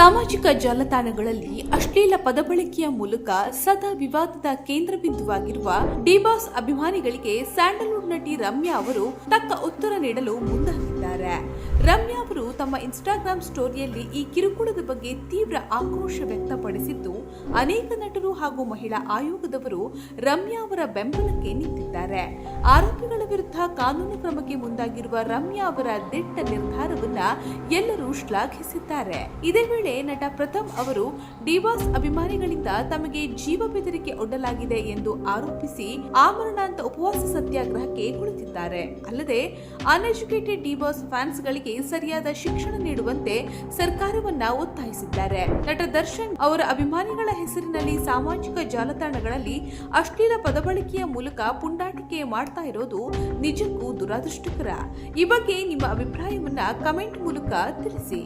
ಸಾಮಾಜಿಕ ಜಾಲತಾಣಗಳಲ್ಲಿ ಅಶ್ಲೀಲ ಪದಬಳಕೆಯ ಮೂಲಕ ಸದಾ ವಿವಾದದ ಕೇಂದ್ರ ಬಿಂದುವಾಗಿರುವ ಡಿಬಾಸ್ ಅಭಿಮಾನಿಗಳಿಗೆ ಸ್ಯಾಂಡಲ್ವುಡ್ ನಟಿ ರಮ್ಯಾ ಅವರು ತಕ್ಕ ಉತ್ತರ ನೀಡಲು ಮುಂದಾಗಿದ್ದಾರೆ. ರಮ್ಯಾ ಅವರು ತಮ್ಮ ಇನ್ಸ್ಟಾಗ್ರಾಂ ಸ್ಟೋರಿಯಲ್ಲಿ ಈ ಕಿರುಕುಳದ ಬಗ್ಗೆ ತೀವ್ರ ಆಕ್ರೋಶ ವ್ಯಕ್ತಪಡಿಸಿದ್ದು ಅನೇಕ ನಟರು ಹಾಗೂ ಮಹಿಳಾ ಆಯೋಗದವರು ರಮ್ಯಾ ಅವರ ಬೆಂಬಲಕ್ಕೆ ನಿಂತಿದ್ದಾರೆ. ಆರೋಪಿಗಳ ವಿರುದ್ಧ ಕಾನೂನು ಕ್ರಮಕ್ಕೆ ಮುಂದಾಗಿರುವ ರಮ್ಯಾ ಅವರ ದಿಟ್ಟ ನಿರ್ಧಾರವನ್ನ ಎಲ್ಲರೂ ಶ್ಲಾಘಿಸಿದ್ದಾರೆ. ಇದೇ ವೇಳೆ ನಟ ಪ್ರಥಮ್ ಅವರು ಡಿವಾಸ್ ಅಭಿಮಾನಿಗಳಿಂದ ತಮಗೆ ಜೀವ ಬೆದರಿಕೆ ಒಡ್ಡಲಾಗಿದೆ ಎಂದು ಆರೋಪಿಸಿ ಆಮರಣಾಂತ ಉಪವಾಸ ಸತ್ಯಾಗ್ರಹಕ್ಕೆ ಕುಳಿತಿದ್ದಾರೆ. ಅಲ್ಲದೆ, ಅನ್ಎಜುಕೇಟೆಡ್ ಡಿವಾಸ್ ಫ್ಯಾನ್ಸ್ಗಳಿಗೆ ಸರಿಯಾದ ಶಿಕ್ಷಣ ನೀಡುವಂತೆ ಸರ್ಕಾರವನ್ನ ಒತ್ತಾಯಿಸಿದ್ದಾರೆ. ನಟ ದರ್ಶನ್ ಅವರ ಅಭಿಮಾನಿಗಳ ಹೆಸರಿನಲ್ಲಿ ಸಾಮಾಜಿಕ ಜಾಲತಾಣಗಳಲ್ಲಿ ಅಶ್ಲೀಲ ಪದಬಳಕೆಯ ಮೂಲಕ ಪುಂಡಾಟಿಕೆ ಮಾಡ್ತಾ ಇರೋದು ನಿಜಕ್ಕೂ ದುರಾದೃಷ್ಟಕರ. ಈ ಬಗ್ಗೆ ನಿಮ್ಮ ಅಭಿಪ್ರಾಯವನ್ನ ಕಮೆಂಟ್ ಮೂಲಕ ತಿಳಿಸಿ.